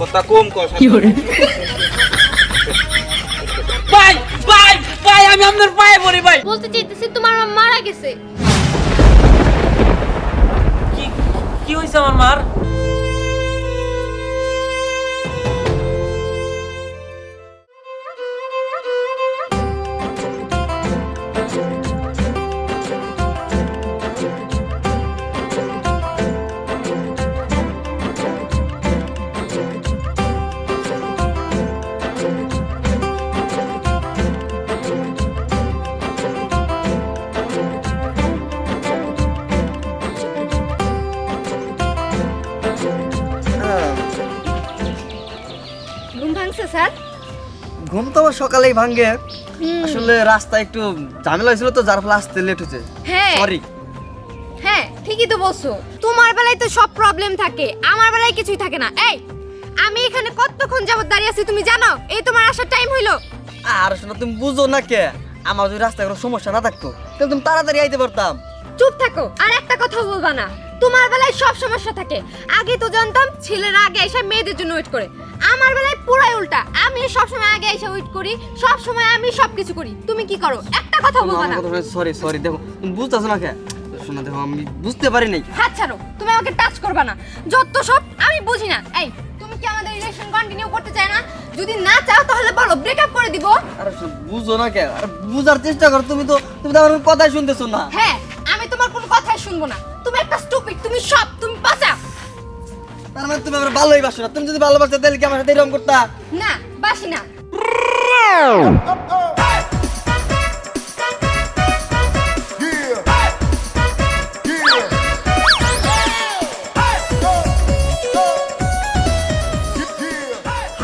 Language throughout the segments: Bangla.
কথা কম কর ভাই ভাই ভাই আমি আপনার পায়ে পড়ি ভাই। বলতে চাইতেছি তোমার মারা গেছে কি কি হয়েছে আমার মার? সকালেই ভাঙ্গে। আসলে রাস্তা একটু ঝামেলা হয়েছিল তো যার ফলে আসতে লেট হয়েছে। হ্যাঁ। সরি হ্যাঁ ঠিকই তো বলছো। তোমার বেলায় তো সব প্রবলেম থাকে আমার বেলায় কিছুই থাকে না। এই আমি এখানে কতক্ষণ যাবত দাঁড়িয়ে আছি তুমি জানো? এই তোমার আসার টাইম হইল। আর শোনো তুমি বুঝো না কে? আমার যদি রাস্তায় কোনো সমস্যা না থাকতো তাহলে তুমি তাড়াতাড়ি আইতে পারতাম। চুপ থাকো আর একটা কথা বলবা না। তোমার বেলায় সব সমস্যা থাকে। আগে তো জানতাম ছেলেরা আগে এসে মেয়েদের জন্য ওয়েট করে। আমার বেলায় পুরাই উল্টা। আমি সব সময় আগে এসে ওয়েট করি সব সময় আমি সবকিছু করি। তুমি কি করো? একটা কথা বলবা না। সরি সরি দেখো তুমি বুঝতেছো না কে? শোনো দেখো আমি বুঝতে পারি নাই। হাত ছাড়ো তুমি আমাকে টাচ করবা না। যত সব আমি বুঝি না। এই তুমি কি আমাদের রিলেশন কন্টিনিউ করতে চাই না? যদি না চাও তাহলে বলো ব্রেকআপ করে দিব। আরে বুঝো না কে? আরে বুঝার চেষ্টা করো তুমি তো তুমি তো আমার কথাই শুনতেছো না। হ্যাঁ আমি তোমার কোনো কথাই শুনব না। একটা স্টুপিড তুমি সব তুমি পাচা তার মানে তুমি আমার ভালোই বাসো না। তুমি যদি ভালোবাসতে তাহলে কি আমার সাথে এরকম করতা? না বাসি না।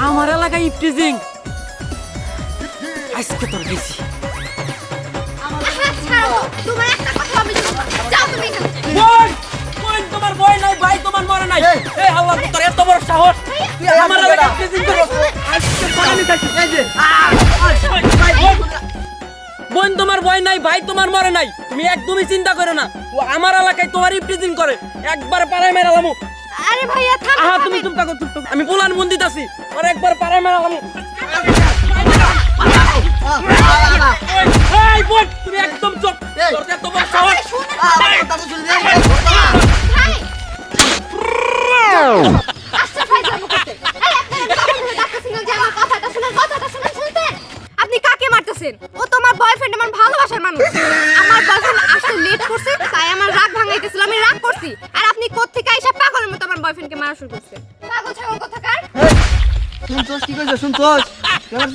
আমার এলাকায় ইফটিজিং। আজকে তোর গেছি। বই নাই ভাই তোমার মরে নাই। এই। আল্লাহ তোর এত বড় সাহস। তুই আমার এলাকায় প্রেজেন্ট করো আজকে পানি খাচ্ছি এই যে বোন তোমার ভয় নাই ভাই তোমার মরে নাই। তুমি একদমই চিন্তা করো না। ও আমার এলাকায় তোমার ইফটিজিং করে। একবার পাড়ায় মেরালামু আরে ভাইয়া থাম আহা তুমি চুপ থাকো চুপ আমি পোলান বন্দিত আছি আর একবার পাড়ায় মেরালামু এই বোন তুমি একদম চুপ। তোর এত বড় সাহস। আপনি কাকে মারতেছেন? ও তোমার বয়ফ্রেন্ড আমার ভালোবাসার মানুষ। আমার বয়ফ্রেন্ড আসতে লেট করছে তাই আমার রাগ ভাঙাইতেছিল আমি রাগ করছি। আর আপনি কোত্থেকে আইসা পাগলের মতো আমার বয়ফ্রেন্ডকে মারা শুরু করছেন পাগল ছাগল কোথাকার? শুনছস কি কইছ শুনছস? কেমন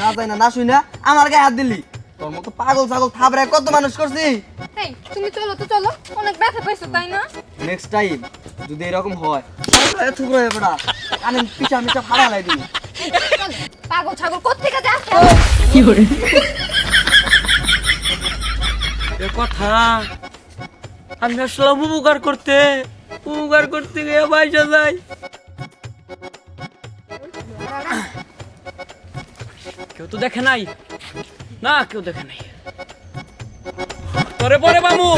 না যাই না না শুই না আমার গায়ে হাত দিলি। তোর মতো পাগল ছাগল থাবড়ায় কত মানুষ করছি? এই তুমি চলো তো চলো। অনেক ব্যথা পাইছো তাই না? নেক্সট টাইম যদি এরকম হয় এত করে বড়া কানে পিছা মিছা ফাড়া লাই দিবি। পাগল ছাগল কোত্থেকে যাচ্ছে? এ কথা আমি আসলে উপকার করতে। উপকার করতে গিয়ে পয়সা যাই কেউ তো দেখে নাই। না কেউ দেখে নাই। পরে পরে বামু।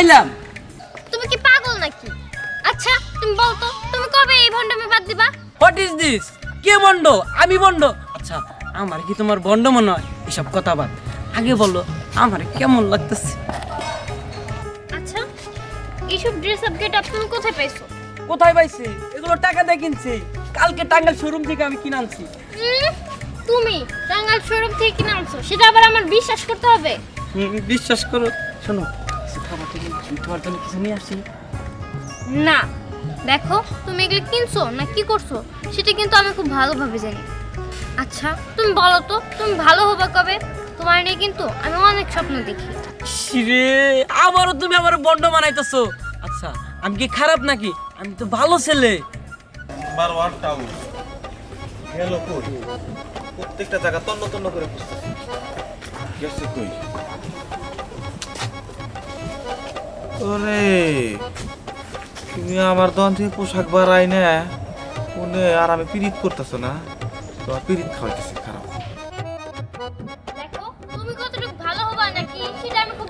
পাইলাম তুমি কি পাগল নাকি? আচ্ছা তুমি বলো তো তুমি কবে এই ভন্ডামে বাদ দিবা? হোয়াট ইজ দিস কে বন্ড আমি বন্ড আচ্ছা আমার কি তোমার বন্ড মনে হয়? এসব কথা বাদ। আগে বলো আমার কেমন লাগতেছে? আচ্ছা এইসব ড্রেস আপ গেট আপ তুমি কোথায় পাইছো? কোথায় পাইছি? এগুলো টাকা দিয়ে কিনছি। কালকে টাঙ্গাল শোরুম থেকে আমি কিনে আনছি। তুমি টাঙ্গাইল শোরুম থেকে কিনে আনছো সেটা আবার আমার বিশ্বাস করতে হবে? বিশ্বাস করো শোনো। কিছু খাবার থেকে আমি জন্য কিছু নিয়ে আসছি না দেখো তুমি এগুলো কিনছো না কি করছ সেটা কিন্তু আমি খুব ভালোভাবে জানি। আচ্ছা তুমি বলো তো তুমি ভালো হবে কবে? তোমার নিয়ে কিন্তু আমি অনেক স্বপ্ন দেখি। রে আবারও তুমি আমার বন্ড বানাইতেছো আচ্ছা আমি কি খারাপ নাকি? আমি তো ভালো ছেলে। গেল কই? প্রত্যেকটা জায়গা তন্ন তন্ন করে খুঁজতেছে। গেছে কই? ওরে তুমি আমার দন থেকে পোশাক বাড়াই না। মনে আর আমি পিরিত করতেছ না? তোমার পিরিত খাওয়াইতেছে খারাপ। দেখো তুমি কতটুকু ভালো হবে নাকি সেটা আমি খুব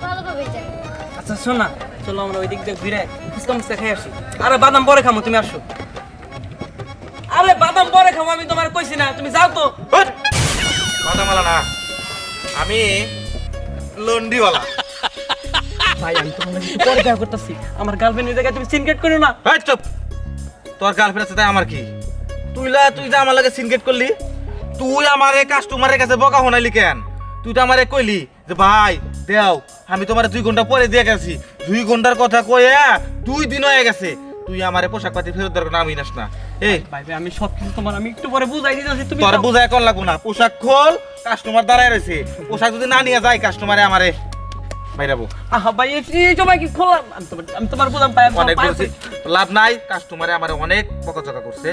জানি। আচ্ছা শোন চলো আমরা ওই দিক দিয়ে ঘুরে ফুচকা মুচকা খেয়ে আসি। আরে বাদাম পরে খামো তুমি আসো। আরে বাদাম পরে খামো আমি তোমার কইছি না তুমি যাও তো। কথা না আমি লন্ডিওয়ালা। ভাই আমি তোমার পরে দেখা করতেছি। আমার গার্লফ্রেন্ডের জায়গায় তুমি সিনকেট করো না। চুপ। তোর গার্লফ্রেন্ড আছে তাই আমার কি? তুই লা তুই যে আমার লাগে সিনগেট করলি তুই আমার কাস্টমারের কাছে বকা কেন? তুই তো আমারে কইলি যে ভাই দেও আমি তোমার দুই ঘণ্টা পরে দিয়ে গেছি। দুই ঘণ্টার কথা কয়ে দুই দিন হয়ে গেছে। তুই আমারে পোশাক পাতি ফেরত দেওয়ার নাম নাস না। এই ভাই ভাই আমি সব কিছু তোমার আমি একটু পরে বুঝাই দিতেছি তুমি তোর লাগবো না। পোশাক খোল কাস্টমার দাঁড়ায় রয়েছে। পোশাক যদি না নিয়ে যায় কাস্টমারে আমারে। বাইরাবো আহা ভাই এই- এই সময় কি খোলাম আমি তোমার আমি তোমার বুঝাম পাই অনেক বলছি লাভ নাই কাস্টমারে আমার অনেক বকাচকা করছে।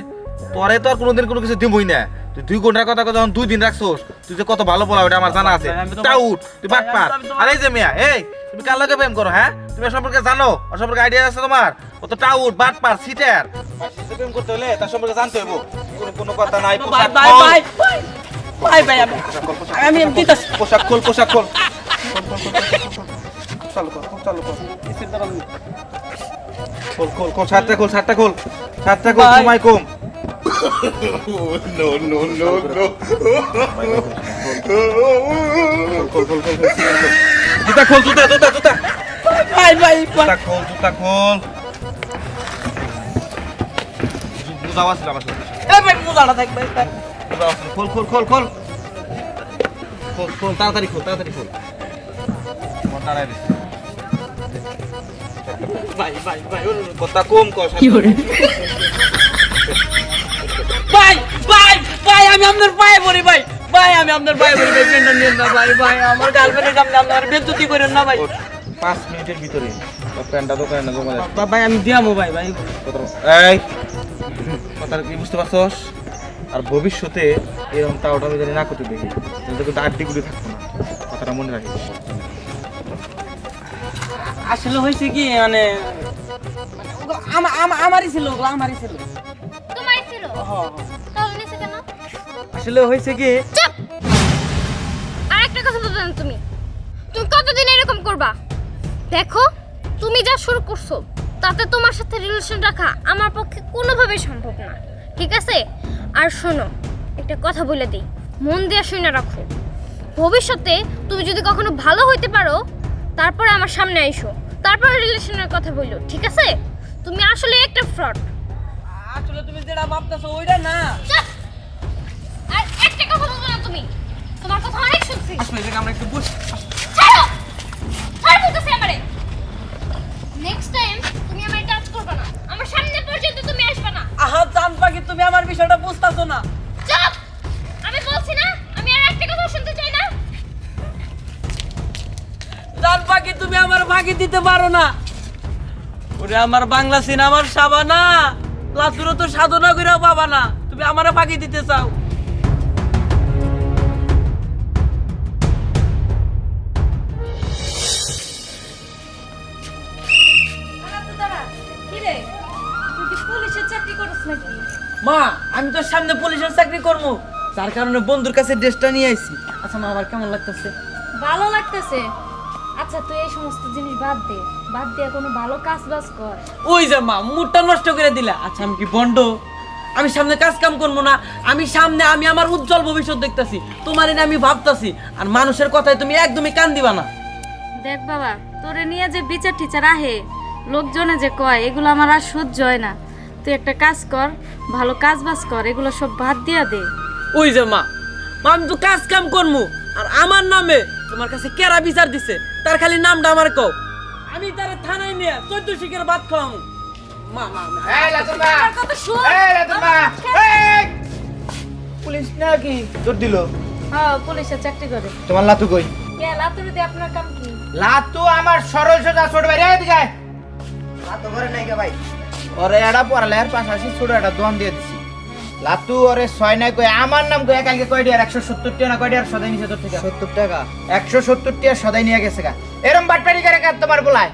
পরে তো আর কোনোদিন কোনো কিছু দিবই না। তুই দুই ঘণ্টার কথা যখন দুই দিন রাখছোস তুই যে কত ভালো বলা ওটা আমার জানা আছে। ভাই, আমি তো- টাউট তুই বাট পার আরে যে মিয়া এই তুমি কার লগে প্রেম করো হ্যাঁ? তুমি সম্পর্কে জানো? ওর সম্পর্কে আইডিয়া আছে তোমার? ও তো টাউট বাট পার সিটার প্রেম করতে হলে তার সম্পর্কে জানতে হইব। কোনো কোনো কথা নাই খোল। পোশাক খোল পোশাক খোল। চালু কর চালু কর। খোল খোল খোল সাতটা খোল সাতটা খোল সাতটা কম। জুতা খোল জুতা জুতা জুতা। ভাই ভাই জুতা খোল জুতা খোল। বুঝা আসছিল আমার সাথে। এই ভাই মোজাটা থাক ভাই ভাই। বুঝা খোল খোল খোল খোল। খোল খোল তাড়াতাড়ি খোল তাড়াতাড়ি খোল। ভাই ভাই ভাই কথা কম কর ভাই ভাই ভাই আমি আপনার পায়ে পড়ি ভাই। ভাই আমি আপনার পায়ে পড়ি ভাই না ভাই ভাই আমার গার্লফ্রেন্ডের সামনে আপনার করেন না ভাই। পাঁচ মিনিটের ভিতরে। প্যান্টটা দোকানে না ভাই আমি দিয়ামো ভাই ভাই। এই কথা কি বুঝতে পারছস? আর ভবিষ্যতে এরকম টাওটা আমি জানি না করতে দেখি। কিন্তু আড্ডি গুলি থাকব না। কথাটা মনে রাখিস। আসলে হয়েছে কি মানে আমারই ছিল ওগুলো আমারই ছিল। তোমার ছিল? তাহলে কেন? আসলে হয়েছে কি চুপ! আর একটা কথা না তুমি। তুমি কতদিন এরকম করবা? দেখো তুমি যা শুরু করছ তাতে তোমার সাথে রিলেশন রাখা আমার পক্ষে কোনোভাবেই সম্ভব না ঠিক আছে? আর শোনো একটা কথা বলে দিই। মন দিয়ে শুনে রাখো। ভবিষ্যতে তুমি যদি কখনো ভালো হইতে পারো তারপরে আমার সামনে আইসো। তারপরে রিলেশনের কথা বলল ঠিক আছে? তুমি আসলে একটা ফ্রড আসলে তুমি যেটা ভাবতেছো ওইটা না। আর একটা কথা বলবে না তুমি। তোমার কথা অনেক শুনছি। আসলে এটাকে আমরা একটু বুঝ ছাড়ো! ছাড় বলতেছি আমারে। নেক্সট টাইম তুমি আমায় টাচ করবে না। আমার সামনে পর্যন্ত তুমি আসবে না। আহা জান পাখি তুমি আমার বিষয়টা বুঝতাছো না? ফাঁকি দিতে পারো না। ওরে আমার বাংলা সিনেমার সাবানা লাতুরও তো সাধনা করেও পাবা না। তুমি আমারে ফাঁকি দিতে চাও। মা, আমি তো সামনে পুলিশের চাকরি করব। তার কারণে বন্ধুর কাছে ড্রেসটা নিয়ে আইছি। আচ্ছা মা, আমার কেমন লাগতেছে? ভালো লাগতেছে। আচ্ছা তুই এই সমস্ত জিনিস বাদ দে। বাদ দিয়ে কোনো ভালো কাজ বাজ কর। ওই যে মা মুডটা নষ্ট করে দিলা। আচ্ছা আমি কি বন্ড? আমি সামনে কাজ কাম করব না। আমি সামনে আমি আমার উজ্জ্বল ভবিষ্যৎ দেখতাছি। তোমার এনে আমি ভাবতাছি। আর মানুষের কথায় তুমি একদমই কান দিবা না। দেখ বাবা তোরে নিয়ে যে বিচার টিচার আহে লোকজনে যে কয় এগুলো আমার আর সহ্য হয় না। তুই একটা কাজ কর ভালো কাজ বাজ কর এগুলো সব বাদ দিয়া দে। ওই যে মা আমি তো কাজ কাম করমু আর আমার নামে তোমার কাছে কেরা বিচার দিছে? তার খালি নামটা আমার কও। আমি তার থানায় নিয়ে চোদ্দ শিখের ভাত খাওয়ামু। মা মা মা। আমার কথা শোন। পুলিশ নাকি তোর দিল? হ্যাঁ পুলিশের চাকরি করে। তোমার লাতু কই? কে আপনার কাম কি? লাতু আমার সরল সোজা ছোট ভাই রে নাই গে ভাই? ওরে এড়া পড়ালের পাশাপাশি ছোট একটা দোয়ান দিয়ে দিছি। লাতু ওরে ছয় নাই কই আমার নাম কই কালকে কয় ডিয়ার একশো সত্তর টিয়া না কয় ডিয়ার সদাই নিছে তোর থেকে। সত্তর টাকা? একশো সত্তর টিয়া সদাই নিয়ে গেছে গা। এরম বাটপাড়ি করে কাজ তোমার বলায়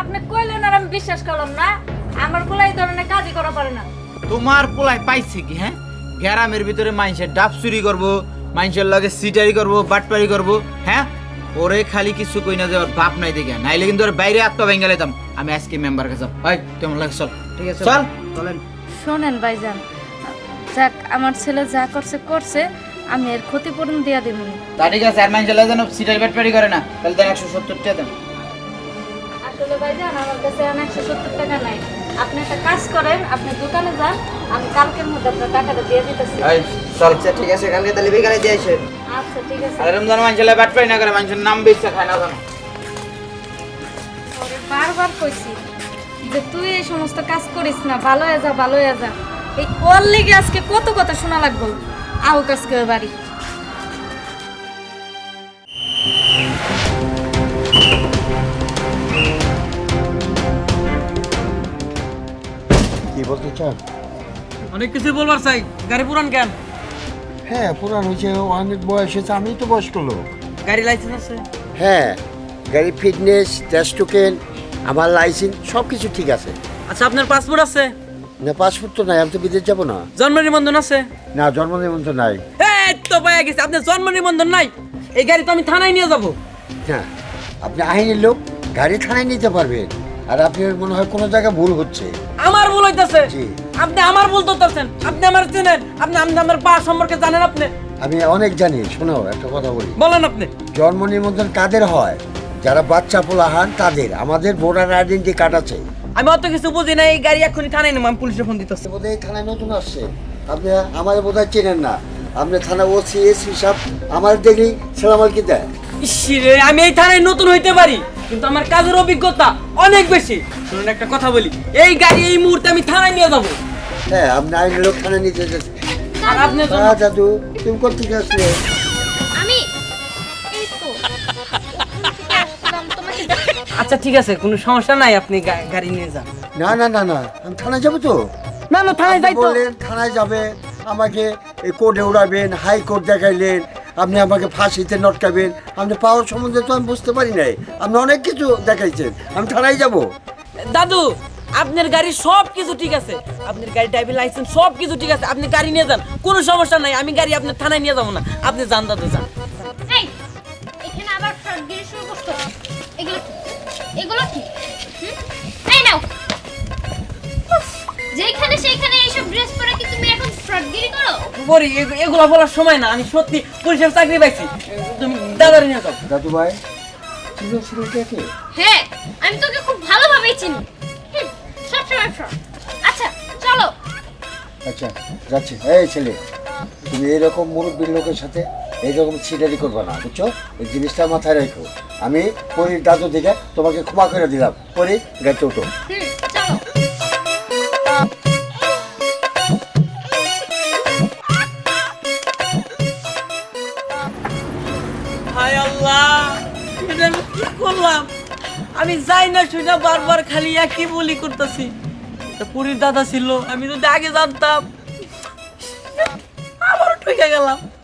আপনি কইলেন আর আমি বিশ্বাস করলাম না। আমার পোলা ধরনের কাজই করা পারে না। তোমার পাইছে কি হ্যাঁ? গ্যারামের ভিতরে মানুষের ডাব চুরি করব মানুষের লগে সিটারি করব বাটপারি করব হ্যাঁ? ওরে খালি কিছু কই না যে ওর বাপ নাই দেখে। নাইলে কিন্তু ওর বাইরে আত্মা ভেঙে লেতাম আমি আজকে মেম্বার কাছে ভাই কেমন লাগে চল? ঠিক আছে। চল। চলেন। শোনেন ভাইজান যাক আমার ছেলে যা করছে করছে আমি এর ক্ষতিপূরণ দিয়া দিব তা ঠিক আছে আর লগে যেন সিটারি বাটপারি করে না তাহলে তার একশো সত্তর টাকা দেন। আসলে ভাইজান আমার কাছে এখন একশো সত্তর টাকা নাই। আপনি একটা কাজ করেন আপনি দোকানে যান আমি কালকের মধ্যে আপনার টাকাটা দিয়ে দিতেছি। এই চল আচ্ছা ঠিক আছে কালকে তাহলে বিকালে দিয়ে আসেন আচ্ছা ঠিক আছে। আর যেন মানুষের লগে বাটপারি না করে মানুষের নাম বেচতে খায় না জানো বারবার কইছি যে তুই এই সমস্ত কাজ করিস না ভালো হয়ে যা ভালো হয়ে যা। এই ওর লেগে আজকে কত কথা শোনা লাগবো? আও কাজকে বাড়ি। কি বলতে চান? অনেক কিছু বলবার চাই। গাড়ি পুরান কেন? হ্যাঁ পুরান হয়েছে অনেক বয়স হয়েছে আমি তো বয়স্ক লোক। গাড়ি লাইসেন্স আছে? হ্যাঁ গাড়ি ফিটনেস টেস্ট টোকেন আমার লাইসেন্স সব কিছু ঠিক আছে। আচ্ছা আপনার পাসপোর্ট আছে? না পাসপোর্ট তো নাই আমি তো বিদেশ যাব না। জন্ম নিবন্ধন আছে? না জন্ম নিবন্ধন নাই। এই তো পাইয়া গেছে আপনার জন্ম নিবন্ধন নাই। এই গাড়ি তো আমি থানায় নিয়ে যাব। না আপনি আইনের লোক গাড়ি থানায় নিতে পারবেন। আর আপনার মনে হয় কোনো জায়গায় ভুল হচ্ছে। আমার ভুল হইতাছে। জি। আপনি আমার ভুল ধরতেছেন। আপনি আমার চেনেন। আপনি আপনি আমার পা সম্পর্কে জানেন আপনি। আমি অনেক জানি শোনো একটা কথা বলি। বলেন আপনি। জন্ম নিবন্ধন কাদের হয়? যারা বাচ্চা পোলাহান তাদের। আমাদের ভোটার আইডেন্টি কার্ড আছে। আমি অত কিছু বুঝি না এই গাড়ি এক্ষুনি থানায় নেব আমি পুলিশে ফোন দিতেছি। বোধহয় থানায় নতুন আসছে। আপনি আমার বোধহয় চেনেন না। আপনি থানা ওসি এসি সব আমার দেখলেই সালামাল কি দেয়? ইসিরে আমি এই থানায় নতুন হইতে পারি কিন্তু আমার কাজের অভিজ্ঞতা অনেক বেশি। শুনুন একটা কথা বলি এই গাড়ি এই মুহূর্তে আমি থানায় নিয়ে যাব। হ্যাঁ আপনি আইনের লোক থানায় নিতে যাচ্ছেন আর আপনি তো- হ্যাঁ দাদু তুমি কোথেকে আসলে? আচ্ছা ঠিক আছে কোনো সমস্যা নাই আপনি গা- গাড়ি নিয়ে যান। না না না না আমি থানায় যাব তো। না না থানায় আপনি যাই তো। বললেন থানায় যাবে আমাকে এই কোর্টে উড়াবেন হাইকোর্ট দেখাইলেন আপনি আমাকে ফাঁসিতে নটকাবেন। আপনি পাওয়ার সম্বন্ধে তো আমি বুঝতে পারি নাই। আপনি অনেক কিছু দেখাইছেন আমি থানায় যাব। দাদু আপনার গাড়ি সব কিছু ঠিক আছে। আপনার গাড়ি ড্রাইভিং লাইসেন্স সব কিছু ঠিক আছে। আপনি গাড়ি নিয়ে যান কোনো সমস্যা নাই আমি গাড়ি আপনার থানায় নিয়ে যাব না। আপনি যান দাদু যান। এই এখানে আবার ফ্রডগিরি শুরু করছ? এগুলো কি? এগুলো কি? এই নাও। যেখানে সেইখানে এইসব ড্রেস পরে কি তুমি এখন ফ্রডগিরি করো? পরি এগুলো বলার সময় না আমি সত্যি পুলিশের চাকরি পাইছি। তুমি দাদারে নিয়ে যাও। দাদু ভাই আছে দেখে হ্যাঁ আমি তোকে খুব ভালোভাবেই চিনি। হুম, সবসময় ফ্রড। আচ্ছা চলো। আচ্ছা যাচ্ছে। এই ছেলে তুমি এরকম মুরব্বীর লোকের সাথে এইরকম ছিটারি করবে না বুঝছ? এই জিনিসটা মাথায় রেখো। আমি পরির দাদু দিকে তোমাকে ক্ষমা করে দিলাম। পরি গাড়িতে উঠো। হায় আমি কি করলাম? আমি যাই না শুনে বারবার খালি একই বলি করতেছি। তা পুরীর দাদা ছিল আমি যদি আগে জানতাম আবারও ঠকে গেলাম।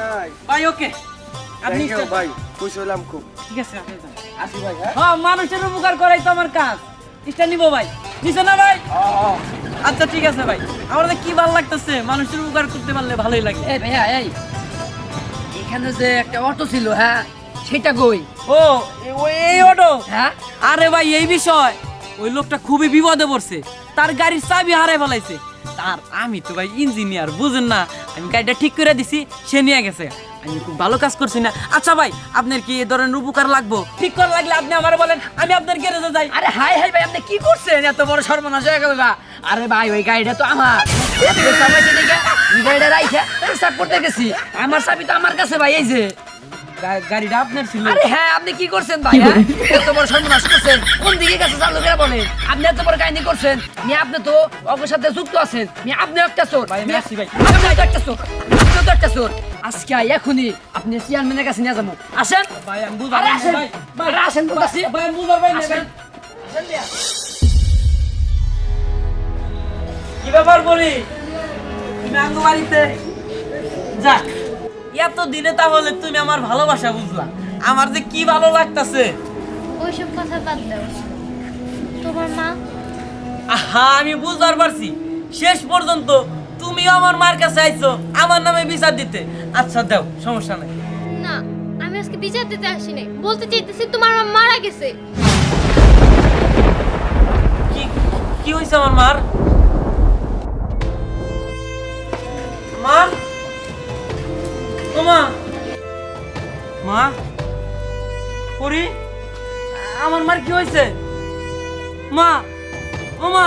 নাই। ভাই ওকে। আপনি ভাই খুশি হলাম খুব। ঠিক আছে আপনি আসি ভাই হ্যাঁ? হ্যাঁ মানুষের উপকার করাই তো আমার কাজ। ইস্টা নিবো ভাই। নিছে না ভাই? আচ্ছা ঠিক আছে ভাই। আমার কি ভালো লাগতেছে মানুষের উপকার করতে পারলে ভালোই লাগে। এই ভাইয়া এই। এখানে যে একটা অটো ছিল হ্যাঁ সেটা কই? ও এই অটো? হ্যাঁ? আরে ভাই এই বিষয়। ওই লোকটা খুবই বিপদে পড়ছে। তার গাড়ির চাবি হারাই ফেলাইছে। তার আমি তো ভাই ইঞ্জিনিয়ার বুঝেন না। আমি গাড়িটা ঠিক করে দিছি, সে নিয়ে গেছে। আমি খুব ভালো কাজ করছি না। আচ্ছা ভাই, আপনার কি এই ধরনের উপকার লাগবো? ঠিক করা লাগলে আপনি আমার বলেন, আমি আপনার গ্যারেজে যাই। আরে হাই হাই ভাই, আপনি কি করছেন? এত বড় সর্বনাশ হয়ে গেল। আরে ভাই, ওই গাড়িটা তো আমার। গাড়িটা রাইছে সাপ করতে গেছি। আমার চাবি তো আমার কাছে ভাই, এই যে। গাড়িটা আপনার ছিল। আরে হ্যাঁ আপনি কি করছেন ভাই হ্যাঁ? এত বড় সর্বনাশ করছেন। কোন দিকে গেছে চালু করে বলেন আপনি এত বড় কাহিনী করছেন। মি আপনি তো অগের সাথে যুক্ত আছেন। মি আপনি একটা চোর। ভাই, আমি আসছি ভাই। আপনি তো একটা চোর। আপনি তো একটা চোর। আজকে এখনই আপনি চেয়ারম্যানের কাছে নিয়ে যাব। আসেন। ভাই আমি বুঝার আসেন। ভাই আসেন বলতেছি ভাই আমি বুঝার ভাই আসেন। কি ব্যাপার বলি? তুমি আঙ্গ বাড়িতে? যাক। এত দিনে তাহলে তুমি আমার ভালোবাসা বুঝলা। আমার যে কি ভালো লাগতাছে। ওইসব কথা বাদ দাও। তোমার মা? আহা আমি বুঝতে পারছি। শেষ পর্যন্ত তুমিও আমার মার কাছে আইছো আমার নামে বিচার দিতে। আচ্ছা দাও সমস্যা নাই। না আমি আজকে বিচার দিতে আসিনি। বলতে চাইতেছি তোমার মা মারা গেছে। কি কি হয়েছে আমার মার? মা? ও মা। পরি? আমার মার কি হয়েছে? মা? ও মা।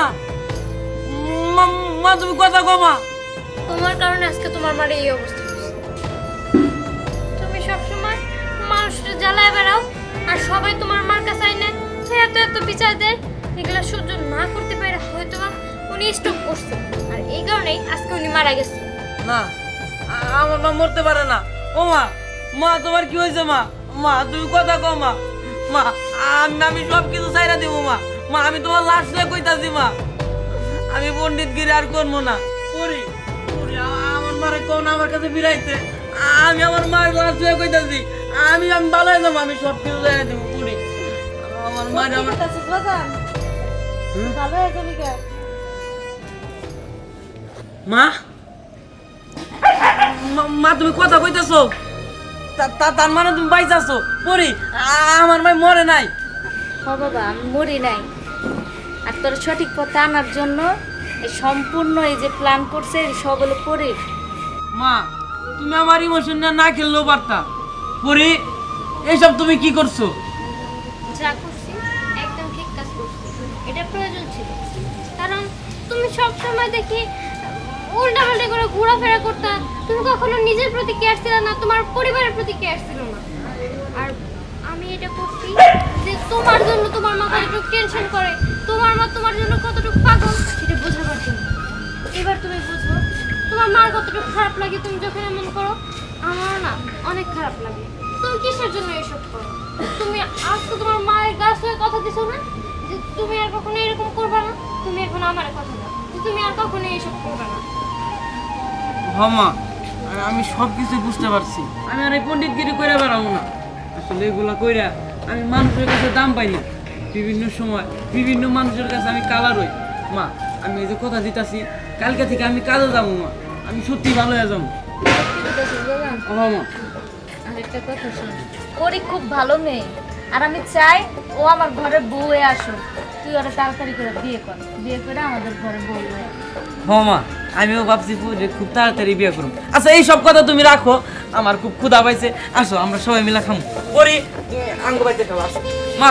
তুমি কথা কো মা। তোমার কারণে আজকে তোমার মার এই অবস্থা তুমি সবসময় মানুষটা জ্বালায় বেড়াও আর সবাই তোমার মার কাছে আইনে সে এত এত বিচার দেয়। এগুলো সহ্য না করতে পারে হয়তো বা উনি স্টপ করছে। আর এই কারণেই আজকে উনি মারা গেছে। না আমার মা মরতে পারে না। ও মা মা তোমার কি হয়েছে মা? মা তুমি কথা কও মা। মা আমি আমি সব কিছু চাইরা দিব মা। মা আমি তোমার লাশ লয়ে কইতাছি মা। আমি পণ্ডিত গিরি আর করব না। পড়ি আমার মারে কোন আমার কাছে ফিরাইতে। আমি আমার মার লাশ লয়ে কইতাছি। আমি আমি ভালো হয়ে আমি সব কিছু চাইরা দিব পড়ি। আমার মার আমার ভালো হয়ে যাবি মা মা- তুমি কথা কইতেছো? তার মানে তুমি বাইচাছো? পরি আমার ভাই মরে নাই। হ বাবা আমি মরি নাই। আর তোর সঠিক পথে আনার জন্য এই সম্পূর্ণ এই যে প্ল্যান করছে সব হলো পরে। মা তুমি আমার ইমোশন না খেললেও পারতা। পরি এইসব তুমি কি করছ? যা করছি একদম ঠিক কাজ করছি। এটা প্রয়োজন ছিল। কারণ তুমি সব সময় দেখি উল্টা পাল্টা করে ঘোরাফেরা করতা। তুমি কখনো নিজের প্রতি কেয়ার ছিল না, তোমার পরিবারের প্রতি কেয়ার ছিল না। আর আমি এটা করছি যে তোমার জন্য তোমার মা কতটুকু টেনশন করে, তোমার মা তোমার জন্য কতটুকু পাগল, সেটা বোঝাবার জন্য। এবার তুমি বুঝো, তোমার মার কতটুকু খারাপ লাগে তুমি যখন এমন করো, আমার না অনেক খারাপ লাগে। তুমি কিসের জন্য এসব করো? তুমি আজকে তোমার মায়ের গাছ হয়ে কথা দিছো না, যে তুমি আর কখনো এরকম করবে না, তুমি এখন আমার কথা দাও, যে তুমি আর কখনো এসব করবে না। হ মা আর আমি সব কিছু বুঝতে পারছি। আমি আর এই পণ্ডিতগিরি করে বেড়াবো না। আসলে এগুলা কইরা আমি মানুষের কাছে দাম পাই না। বিভিন্ন সময় বিভিন্ন মানুষের কাছে আমি কালার হই মা, আমি এই যে কথা দিতাছি, কালকে থেকে আমি কাজে যাব মা। আমি সত্যি ভালো হয়ে যাব। খুব ভালো মেয়ে। আর আমি চাই ও আমার ঘরে বউ হয়ে আসুক। হয়ে মা, আমিও ভাবছি যে খুব তাড়াতাড়ি বিয়ে করুন আচ্ছা এই সব কথা তুমি রাখো, আমার খুব ক্ষুধা পাইছে। আসো, আমরা সবাই মিলে খামো। পরে, তুমি আঙ্গ বাইতে খাব আসো। মা